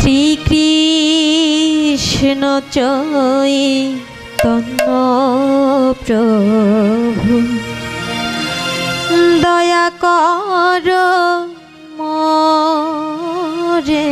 শ্রীকৃষ্ণ চৈ তন্ন প্রভু। দয়া কর মরে।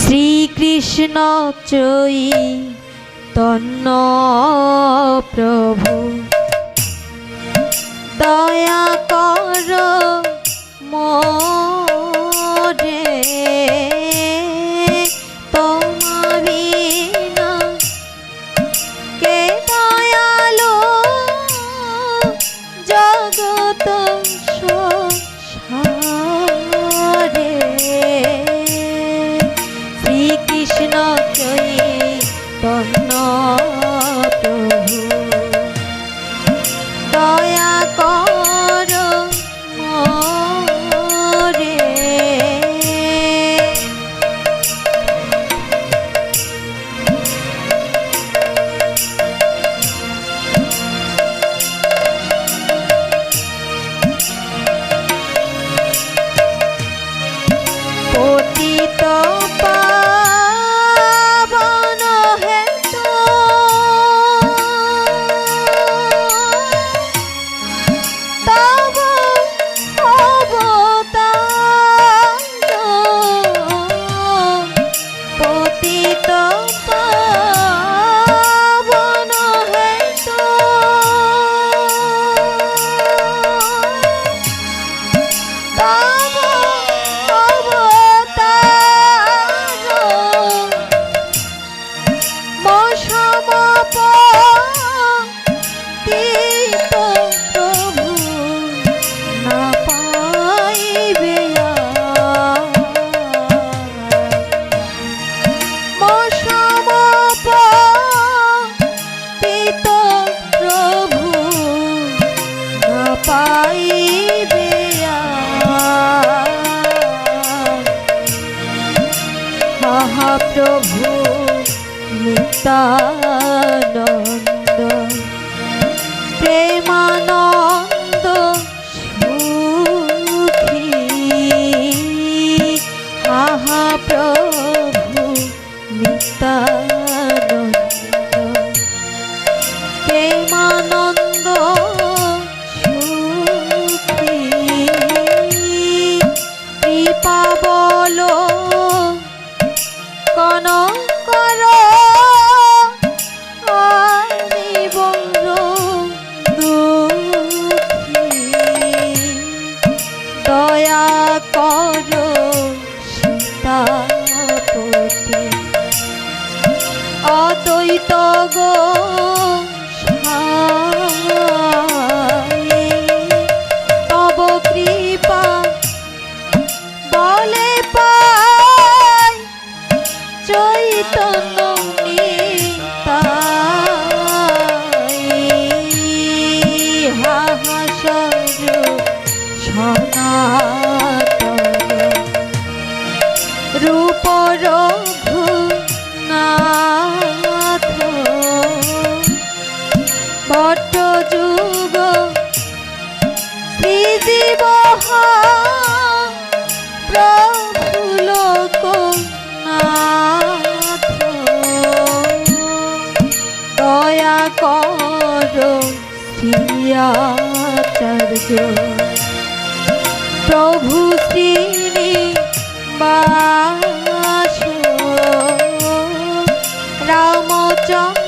শ্রীকৃষ্ণ চৈ তন্ন প্রভু। দয়া কর মরে। না প্রভু মুক্তানন্দ। অদ্বৈত গো দিব প্রভু লোক দয়া কর শ্রিয়াচার্য প্রভু শ্রী বাস রামচন্দ্র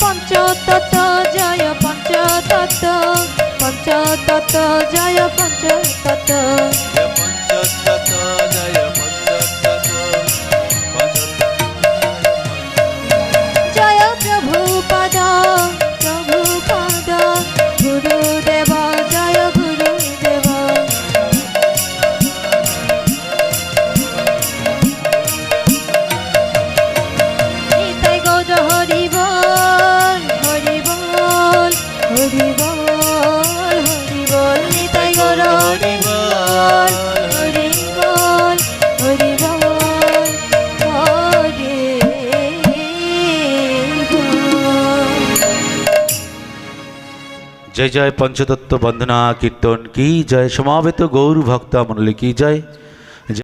পঞ্চতত্ত্ব জয় পঞ্চতত্ত্ব পঞ্চতত্ত্ব জয় পঞ্চতত্ত্ব। পঞ্চতত্ত্ব জয় জয় পঞ্চতত্ত্ব বন্দনা কীর্তন কি জয় সমাবেত গৌর ভক্ত মণ্ডলী কি জয়?